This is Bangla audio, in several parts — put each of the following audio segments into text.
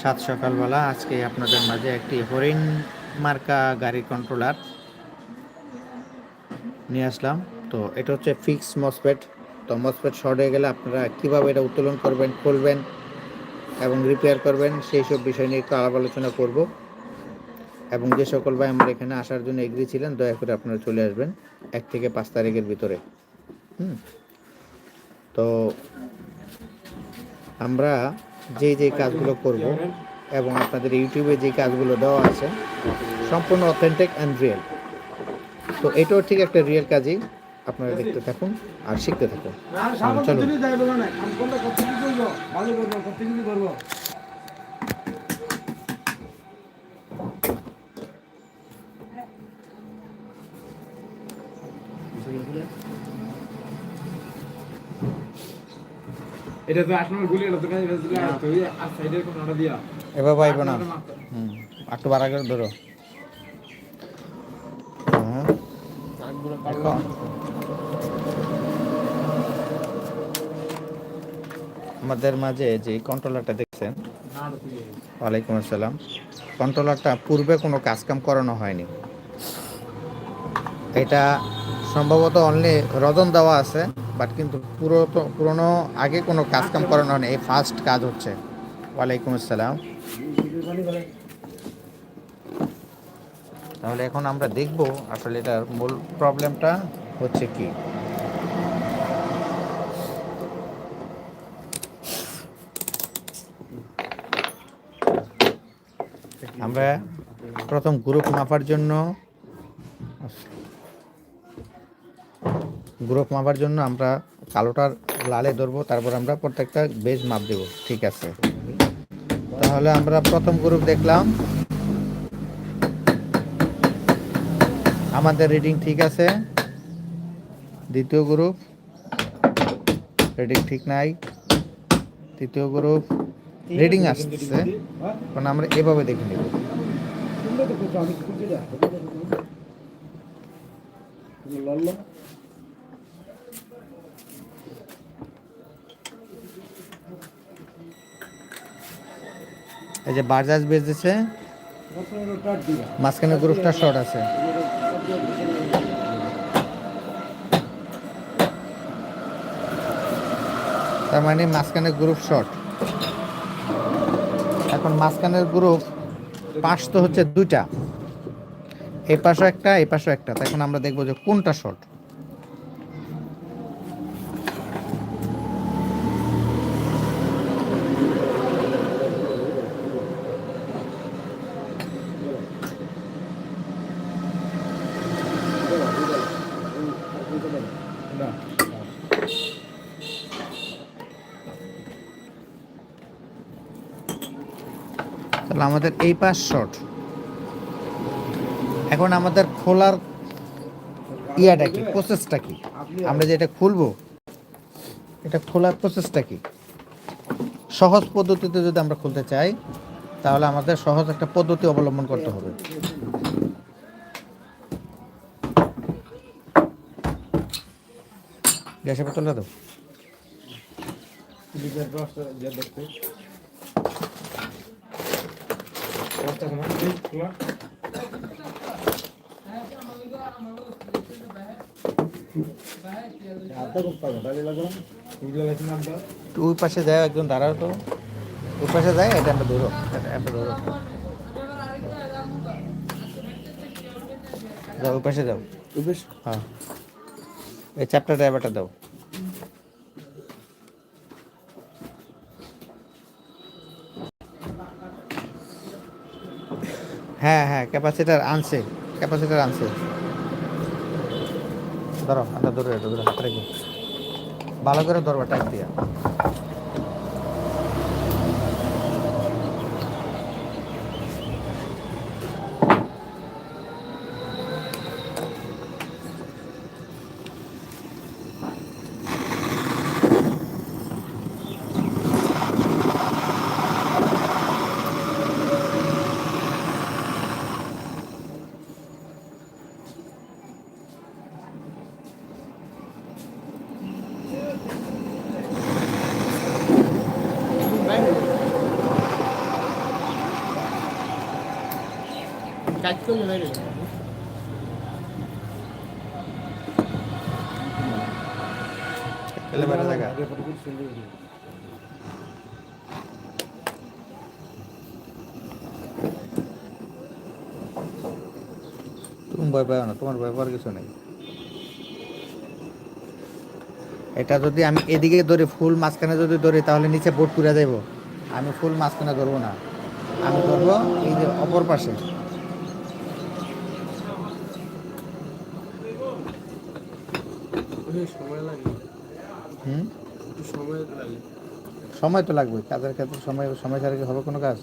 সাত সকালবেলা আজকে আপনাদের মাঝে একটি হরিণ মার্কা গাড়ি কন্ট্রোলার নিয়ে আসলাম। তো এটা হচ্ছে ফিক্স মসপেট তো মসপেট শর্ট হয়ে গেলে আপনারা কীভাবে এটা উত্তোলন করবেন, খুলবেন এবং রিপেয়ার করবেন, সেই সব বিষয় নিয়ে একটু আলাপ আলোচনা করব। এবং যে সকল ভাই আমার এখানে আসার জন্য এগ্রি ছিলেন, দয়া করে আপনারা চলে আসবেন এক থেকে পাঁচ তারিখের ভিতরে। হুম। তো আমরা যে যে কাজগুলো করব এবং আপনাদের ইউটিউবে যে কাজগুলো দেওয়া আছে সম্পূর্ণ অথেন্টিক অ্যান্ড রিয়েল তো এটাও ঠিক একটা রিয়েল কাজই। আপনারা দেখতে থাকুন আর শিখতে থাকুন। চলো এটা তো আট নম্বর গুলি এটা তো কাজ ভেজে আর তুই আর সাইডের কোনটা দিয়া। এবার পাইব না হুম একটু বাড়া করে ধরো। হ্যাঁ আমাদের মাঝে যে কন্ট্রোলারটা দেখছেন ওয়ালাইকুম আসসালাম। কন্ট্রোলারটা পূর্বে কোনো কাজকাম করানো হয়নি। এটা সম্ভবত অনলি রজন দেওয়া আছে। বাট কিন্তু পুরো তো পুরনো আগে কোনো কাজ কাম করানো হয়নি এই ফার্স্ট কাজ হচ্ছে। ওয়ালাইকুম আসসালাম। তাহলে এখন আমরা দেখব আসলে এটার মূল প্রবলেমটা হচ্ছে কি। আমরা প্রথম গ্রুপ মাপার জন্য গ্রুপ মাপার জন্য আমরা কালোটার লালে ধরবো, তারপর আমরা প্রত্যেকটা বেজ মাপ দেব। ঠিক আছে? তাহলে আমরা প্রথম গ্রুপ দেখলাম। আমাদের রিডিং ঠিক আছে। দ্বিতীয় গ্রুপ। রিডিং ঠিক নাই। তৃতীয় গ্রুপ। রিডিং আসছে, কারণ আমরা এভাবে দেখে নেব। এই যে বাজাজ বেজেছে, মাঝখানে গ্রুপটা শর্ট আছে। তার মানে মাঝখানে গ্রুপ শর্ট এখন মাঝখানের গ্রুপ পাশ তো হচ্ছে দুইটা। এই পাশে একটা এই পাশে একটা। তখন আমরা দেখব যে কোনটা শর্ট তাহলে আমাদের এই পাশ শর্ট। এখন আমাদের খোলার ইয়াটা কি? প্রসেসটা কি? আমরা যে এটা খুলবো, এটা খোলার প্রসেসটা কি? সহজ পদ্ধতিতে যদি আমরা খুলতে চাই, তাহলে আমাদের সহজ একটা পদ্ধতি অবলম্বন করতে হবে। গ্যাসের বোতলটা দাও। উড়ে গেছে না তো ওই পাশে যায় একজন দাঁড়াও তো ওই পাশে যায় এটা একটা ধরো এটা একটা ধরো যাও ওই পাশে যাও বেশ হ্যাঁ এই চ্যাপ্টার ড্রাইভারটা দাও হ্যাঁ হ্যাঁ ক্যাপাসিটার আনছে ক্যাপাসিটার আনছে। ধরো আমরা ধরে ধরো হাত ভালো করে ধরবা টাইপ দিয়া। তুমি ভয় পাও না তোমার ভয় পাওয়ার কিছু নেই এটা যদি আমি এদিকে ধরে ফুল মাঝখানে যদি ধরি, তাহলে নিচে বোট পুরা যাইব। আমি ফুল মাঝখানে ধরবো না। আমি ধরবো এই যে অপর পাশে। সময় লাগে। হুম? সময় লাগে। সময় তো লাগবে কাজের ক্ষেত্রে সময় সময় ছাড়া কি হবে কোনো কাজ?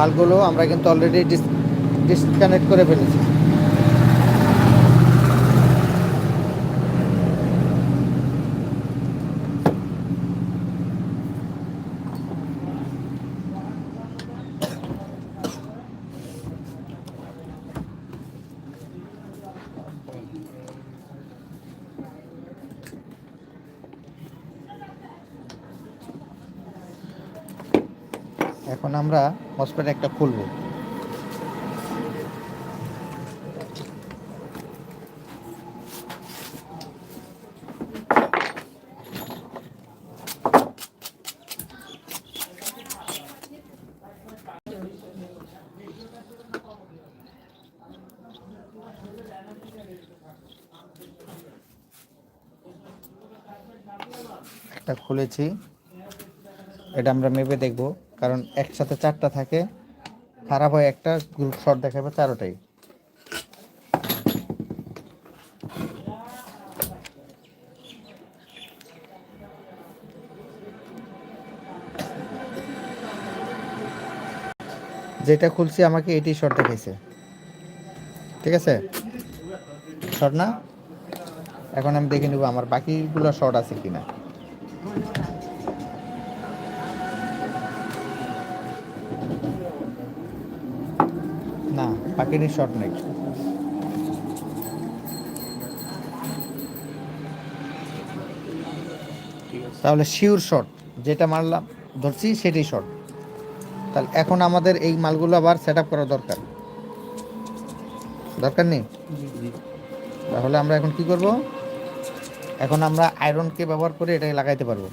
মালগুলো আমরা কিন্তু অলরেডি ডিসকানেক্ট করে ফেলেছি। এখন আমরা হসপিটাল একটা খুলবো। একটা খুলেছি। এটা আমরা মেপে দেখব। কারণ একসাথে চারটা থাকে, খারাপ হয় একটা গ্রুপ শট দেখাবে চারোটাই। যেটা খুলছি আমাকে এটি শর্ট দেখাইছে। ঠিক আছে? শর্ট না? এখন আমি দেখে নেব আমার বাকিগুলো শর্ট আছে কিনা। না পাখির শর্ট নেই তাহলে শিওর শর্ট যেটা মারলাম, ধরছি সেটাই শর্ট তাহলে এখন আমাদের এই মালগুলো আবার সেট আপ করা দরকার। দরকার নেই? তাহলে আমরা এখন কি করব? এখন আমরা আয়রনকে ব্যবহার করে এটাকে লাগাইতে পারব।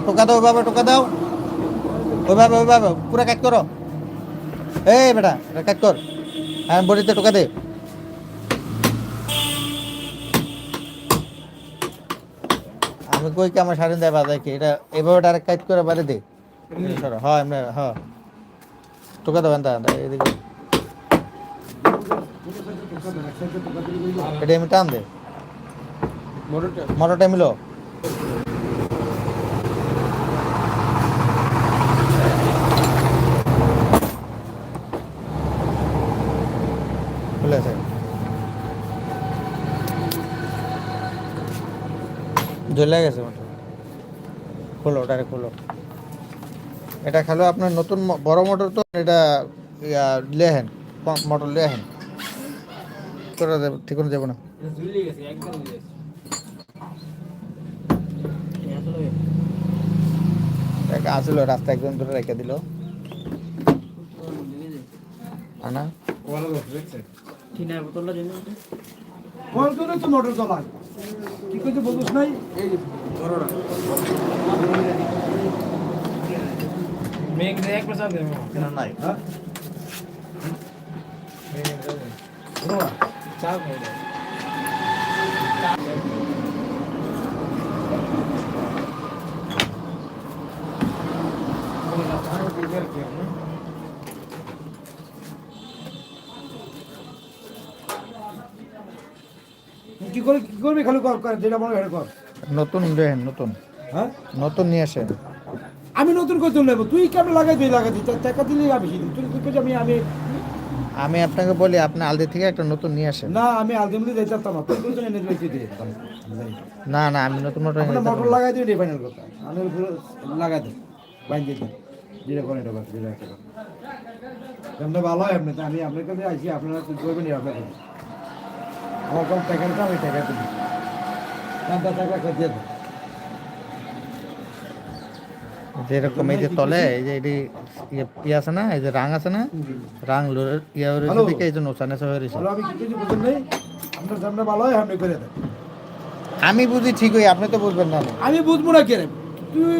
এটা টোকা দাও ওইভাবে টোকা দাও। ওইভাবে ওইভাবে পুরো কাজ করো। এই বেটা কাজ কর। হ্যাঁ বডিতে টোকা দে। আমি কই কি আমার সাড়ে দেয় বাজায় কি? এটা এভাবে ডাইরেক্ট কাজ করে বাইরে দে। সরো। হ্যাঁ এমনি হ্যাঁ। টোকা দাও এনতা, এদিকে। এটা এমনি টান দে। মোটরটা মিলো খুলেছে জ্বলে গেছে খোলো ওটারে খোলো। এটা খেলো আপনার নতুন বড় মোটর তো এটা ইয়া লেহেন মোটর লেহেন। তোরা দেব- ঠিক করে যাব না। ঝুলে গেছে একদম ঝুলে গেছে। এক আসল রাস্তা একদম ধরে রেখে দিল। আনা। কোন তো মোটর চালায়। কি করতে বলছিস নাই? এই ধরোরা মেঘ দেখ প্রচার দেব। কেন নাই? হ্যাঁ? চা খাই Thank. করে কি করবি খালি কর কর, যেটা মনে হয় কর। নতুন দেখেন নতুন। হ্যাঁ? নতুন নিয়ে আসেন আমি নতুন করে তুলে নেব তুই কেমন লাগাই তুই লাগাই দিই টাকা দিলে আমি দিই তুই তুই কইছিস আমি আমি আমি আপনাকে বলি আপনি আলদি থেকে একটা নতুন নিয়ে আসেন। না আমি আলদি আলদিমলি দিতে পারতাম না তুই কইছিস এনে দিয়ে দিতাম। না। না আমি নতুন মোটর মোটর লাগাই দিবি ফাইনাল কথা। আমি পুরো লাগাই দিই বাইন দিয়ে দিই। যেটা করে এটা যেটা একটা কর। ভালো হয় এমনি আমি আপনার কাছে আইসি আপনারা করবেন আপনার কাছে। আমার কম টাকা আমি টাকা দামটা টাকা একটা দিয়ে যেরকম এই যে তলে এই যে এটি ইয়ে ইয়ে আছে না এই যে রাং আছে না রাং ইয়ে রয়েছে Hello? এই রয়েছে। আমি কি কিছু বুঝুন নেই? আপনার সামনে ভালো হয় আপনি করে দেন। আমি বুঝি ঠিকই আপনি তো বুঝবেন না। আমি বুঝব না কেন তুই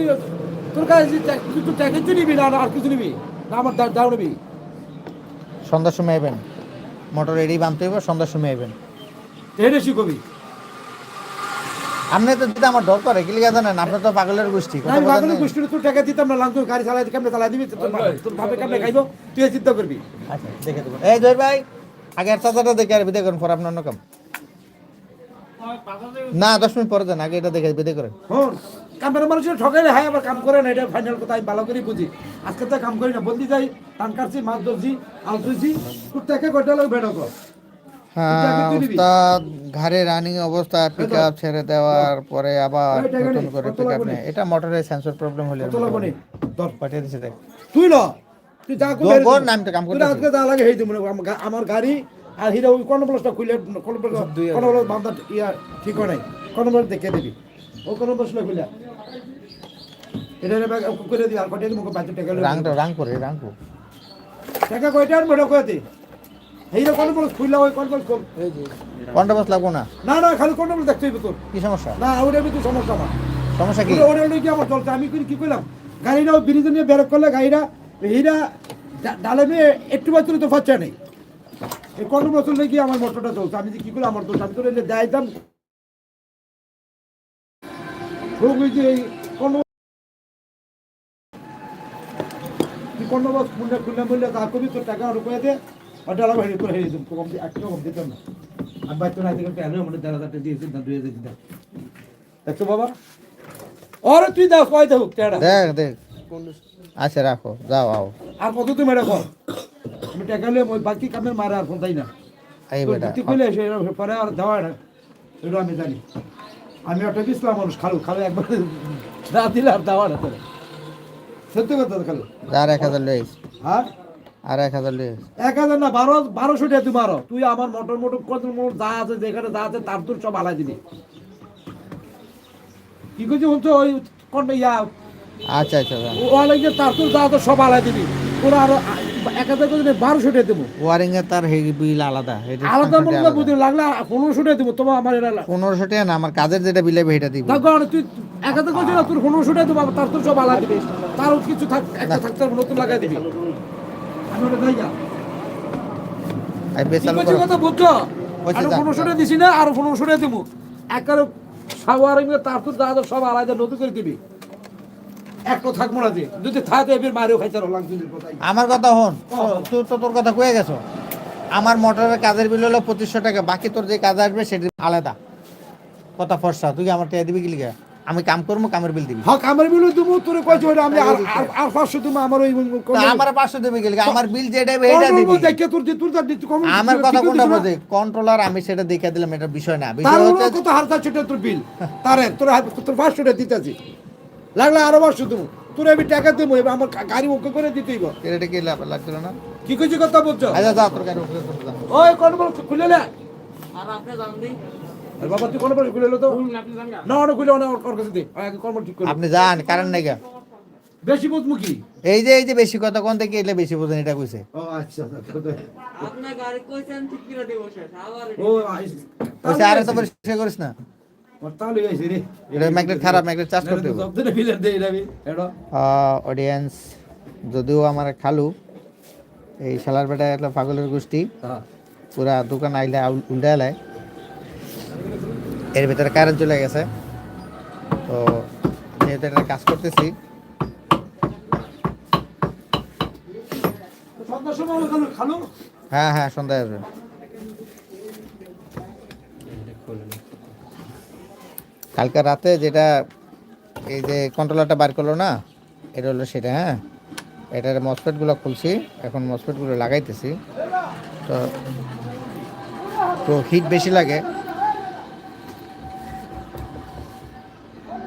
তোর কাছে ট্যা- তুই তো নিবি না আর কিছু নিবি? না আমার দাও নিবি। সন্ধ্যার সময় আইবেন। মোটর এডি বানতে হইব সন্ধ্যার সময় আইবেন। এটা শিখবি আপনি তো দিতে আমার ডর করে কি লিখা জানেন? আপনি তো পাগলের গোষ্ঠী আমি না। গোষ্ঠীর তোর টাকা দিতাম না লাং তোর গাড়ি চালাই কেমনে চালাই দিবি? তোর ভাবে কেমনে খাইব? তুই চিন্তা করবি। আচ্ছা দেখে দেবো। এই জয় ভাই আগে চাচাটা দেখে আর বিদে করেন পর আপনার অন্য কাম। না দশ মিনিট পরে যান আগে এটা দেখে বিদে করেন। হন কামের মানুষের ঠকাইলে হয় আবার কাম করে না এটা ফাইনাল কথা আমি ভালো করে বুঝি। আজকে তো কাম করি না বলতে যাই টান কাটছি মাছ ধরছি আল তোর টাকা কয়টা লোক কর হ্যাঁ ঘাড়ে রানিং অবস্থা পিক আপ ছেড়ে দেওয়ার পরে আবার ওই নতুন নেই, করে পিক আপ নেই? এটা মোটরের সেন্সর প্রবলেম হলে পাঠিয়ে দিছে দেখ। তুই ল। তুই যা কাম। আজকে যা লাগে হেই দিব আমার গাড়ি আর হিরা ওই কোন প্লাসটা খুলে কোন কোন বান্ধা ইয়া ঠিক হয় নাই। কোন প্লাস দেখে দিবি। ও কোন প্লাসটা খুলে এটা রে করে দি আর কটা দি মুখে বাচ্চা টাকা রাং রাং করে রাং কো টাকা কয়টা আর বড় করে এইটা কোন ওই বাস লাগবো না? না না খালি কোন প্লাস দেখতে হইবে তোর। কি সমস্যা? না ওটা তো সমস্যা সমস্যা কি? ওটা লই কি আমার চলছে আমি কি কইলাম? গাড়িটা ব্রিজ নিয়ে বের করলে গাড়িটা হিরা ডালে একটু বছর তো ফাচ্চা নেই। এই কোন বছর লেগে আমার মোটরটা চলছে আমি যে কি করলাম আমার দোষ? আমি তো এনে দেয়তাম রোগ হয়েছে এই খুললে খুললে বললে তা কবি তোর টাকা আরও দে। ওটা আলাদা হেরে করে হেরে দিম কম একটা কম দিতাম না আমি বাইতো না দিকে প্যানে আমাদের দেড় হাজার দিয়েছি না দুই হাজার দিতাম দেখছ বাবা। ওরে তুই দাও কয় দাও টেড়া দেখ দেখ। আচ্ছা রাখো যাও আও। আর কত তুমি কর। আমি টাকা নিয়ে বাকি কামের মারা আর ফোন তাই না। এই বেটা যুক্তি কইলে সে পরে আর দেওয়া না। এটা আমি জানি। আমি একটা ইসলাম মানুষ খালু। খালু একবার না দিলে আর দেওয়া না তোর। সত্যি কথা তো খালু। আর এক হাজার লইস। হ্যাঁ? আর এক হাজার এক হাজার না বারো বারোশো টাকা তুই মারো তুই আমার মোটর মোটর কত যা আছে যেখানে যা আছে তার তোর সব আলাই দিবি। কি করছি বলছো ওই কোন ইয়া? আচ্ছা আচ্ছা তার তোর যা আছে সব আলাই দিবি। ওরা আরও এক হাজার করে বারোশো টাকা দেবো। ওয়ারিং এর তার বিল আলাদা। আলাদা মনে বুঝি লাগলে পনেরোশো টাকা দেবো তোমার আমার এটা পনেরোশো টাকা না আমার কাজের যেটা বিলে সেটা দিব। তুই এক হাজার তোর পনেরোশো টাকা দেবো তার তোর সব আলাদা দিবি। তারও কিছু থাক একটা থাকতে নতুন লাগাই দিবি। আরও পনেরোশো। টাকা দেবো একারে সাওয়ারিং তার দাদা সব আলাদা নতুন করে দিবি। কথাই আমার কথা হন তুই তো তোর কথা কয়ে গেছো। আমার মোটরের কাজের বিল হলো পঁচিশশো টাকা। বাকি তোর যে কাজ আসবে সেটা আলাদা। কথা ফর্সা। তুই আমার টাকা দিবি কি লিখা আমি কাম করব কামের বিল দিবি। হ্যাঁ কামের বিলু তুমি তোরে কইছো ওটা আমি আর আর- আর পাঁচশো তুমি আমার ওই আমার পাঁচশো দিবি কি লিখা আমার বিল যেটা হবে এটা দিবি। দেখে তোর যে তোর দিচ্ছ কম আমার কথা কোনটা বোঝে? কন্ট্রোলার আমি সেটা দেখে দিলাম এটা বিষয় না। তার বিষয় হচ্ছে কত হারতা ছোটা তোর বিল। তারে তোর তোর পাঁচশো টাকা দিতেছি। লাগলে আরও পাঁচশো দেবো। তোর আমি টাকা দেবো এবার আমার গাড়ি ওকে করে দিতেই এটা কি লাগছিল না? কি কইছি কথা বলছো? আচ্ছা যা তোর গাড়ি উপরে করে দাও। ওই কোন বল খুলে না। আপনি যান কারণ নাই বেশি বুঝমুখী এই যে এই যে বেশি কথা কোন থেকে এলে বেশি বোঝেন এটা কইছে। ও আচ্ছা আচ্ছা, গাড়ি কইছেন ঠিক করে দিব শেষ আবার ও আইস। আরে তো পরিষ্কার করিস না। এটা এটা অডিয়েন্স যদিও আমার খালু এই শালার বেটা একটা পাগলের গোষ্ঠী হ্যাঁ। পুরা দোকান আইলে উল্টা এলায় এর ভিতরে কারেন্ট চলে গেছে। তো যেহেতু এটা কাজ করতেছি হ্যাঁ হ্যাঁ সন্ধ্যায় আসবেন কালকে রাতে যেটা এই যে কন্ট্রোলারটা বার করল না এটা হলো সেটা হ্যাঁ? এটার মসপেটগুলো খুলছি এখন মসপেটগুলো লাগাইতেছি। তো তো হিট বেশি লাগে।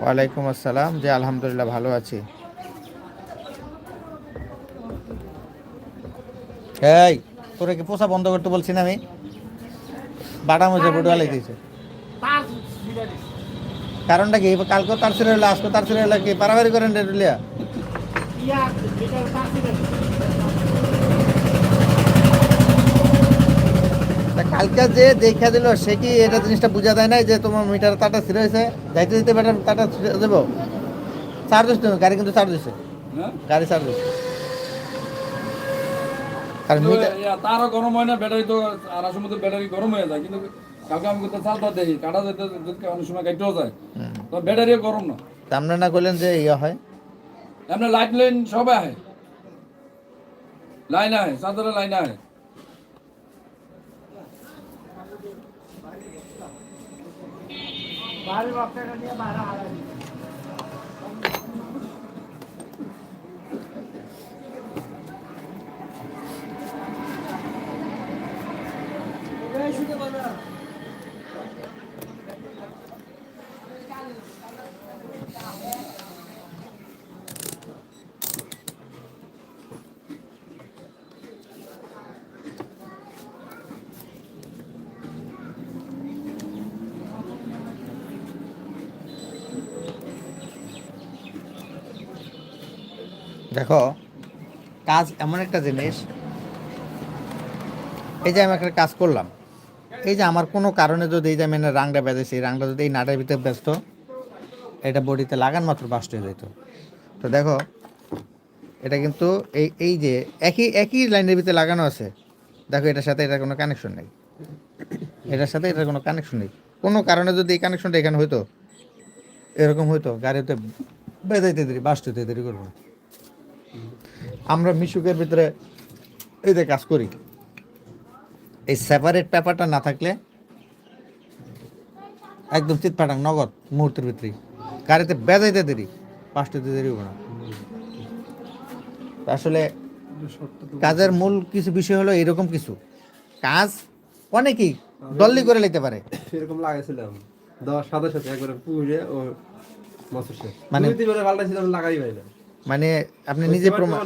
ওয়ালাইকুম আসসালাম। যে আলহামদুলিল্লাহ, ভালো আছি। এই, তোরা কি পোষা বন্ধ করতে বলছি না আমি? বাটা মজা ফুটবলে দিয়েছে। কারণটা কি? কালকে তার ছিল আজকে তার ছিল কি? পারাবারি করেন রেটুলিয়া কালকে যে দেখা দিল সে কি এটা জিনিসটা বোঝা দেয় নাই যে তোমার মিটার তাটা ছিঁড়ে হয়েছে? যাইতে দিতে বেটার তাটা ছিঁড়ে দেবো চার্জ তুমি গাড়ি কিন্তু চার্জ দিচ্ছে গাড়ি চার্জ দিচ্ছে কারণ তারও গরম হয় না ব্যাটারি তো আর সময় তো ব্যাটারি গরম হয়ে যায়। কিন্তু কালকে আমি তো চালটা দেখি কাটা যেতে অনেক সময় কাটতেও যায়। তো ব্যাটারিও গরম না। তা আপনারা না করলেন যে ইয়ে হয়? এমনি লাইট লাইন সব আহে। লাইন আহে চার্জারে লাইন બાર વખતે બારા આવે দেখো, কাজ এমন একটা জিনিস, এই যে আমি একটা কাজ করলাম, এই যে আমার কোনো কারণে যদি এই যে আমি রাংটা বেঁধেছি রাংটা যদি এই নাটের ভিতরে ব্যস্ত, এটা বডিতে লাগান মাত্র বাস্ট হয়ে যেত। তো দেখো, এটা কিন্তু এই এই যে একই একই লাইনের ভিতরে লাগানো আছে, দেখো এটার সাথে এটার কোনো কানেকশন নেই। এটার সাথে এটার কোনো কানেকশন নেই। কোনো কারণে যদি এই কানেকশনটা এখানে হইতো, এরকম হইতো, গাড়িতে বেঁধাইতে দেরি বাস্ট হইতে দেরি করব। আমরা মিশুকের ভিতরে এই কাজ করি। এই সেপারেট পেপারটা না থাকলে একদম চিৎপাটাং নগদ মুহূর্তের ভিতরেই। গাড়িতে বেজাইতে দেরি পাঁচটা দেরি হবে না। আসলে কাজের মূল কিছু বিষয় হলো এরকম কিছু। কাজ অনেকেই দল্লি করে নিতে পারে। সেরকম লাগাইছিলাম। দেওয়ার সাথে সাথে একবারে পুড়ে ও মানে- তিনবারে পাল্টাইছিলাম লাগাই মানে আপনি নিজে প্রমাণ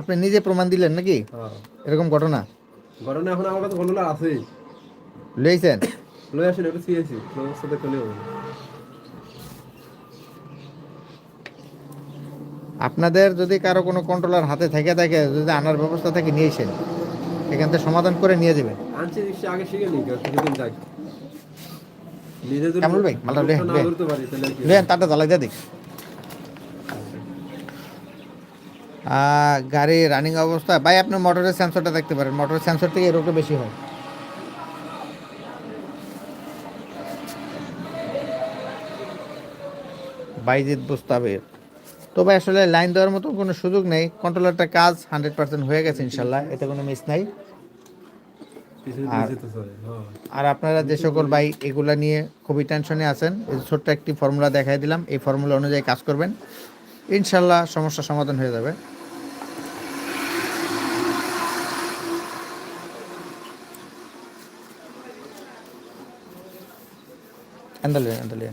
আপনি নিজে প্রমাণ দিলেন নাকি? হ্যাঁ। এরকম ঘটনা? গরমে এখন আমার কাছে কন্ট্রোলার আছেই লইছেন? লই আসেন একটু সিএসি সাথে হবে। আপনাদের যদি কারও কোনো কন্ট্রোলার হাতে থেকে থাকে যদি আনার ব্যবস্থা থাকে নিয়েছেন এখান থেকে সমাধান করে নিয়ে যাবেন। আনছি আগে শিখে নি কিছুদিন যদি কামরুল ভাই, মালটা লেন তারটা জ্বালাই দিয়ে দেখ গাড়ি রানিং অবস্থা ভাই আপনি মোটরের সেন্সরটা দেখতে পারেন। মোটরের সেন্সর থেকে রোগটা বেশি হয়। বাইজিৎ বুস্তাবের তো ভাই আসলে লাইন দেওয়ার মতো কোনো সুযোগ নেই। কন্ট্রোলারটা কাজ হান্ড্রেড পার্সেন্ট হয়ে গেছে ইনশাল্লাহ। এতে কোনো মিস নাই। আর- হ্যাঁ। আর আপনারা যে সকল ভাই এগুলা নিয়ে খুবই টেনশনে আছেন এই ছোট্ট একটি ফর্মুলা দেখাই দিলাম। এই ফর্মুলা অনুযায়ী কাজ করবেন। ইনশাল্লাহ সমস্যা সমাধান হয়ে যাবে। আন্দালিয়া আন্দালিয়া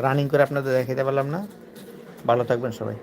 রানিং করে আপনাদের দেখাইতে পারলাম না। ভালো থাকবেন সবাই।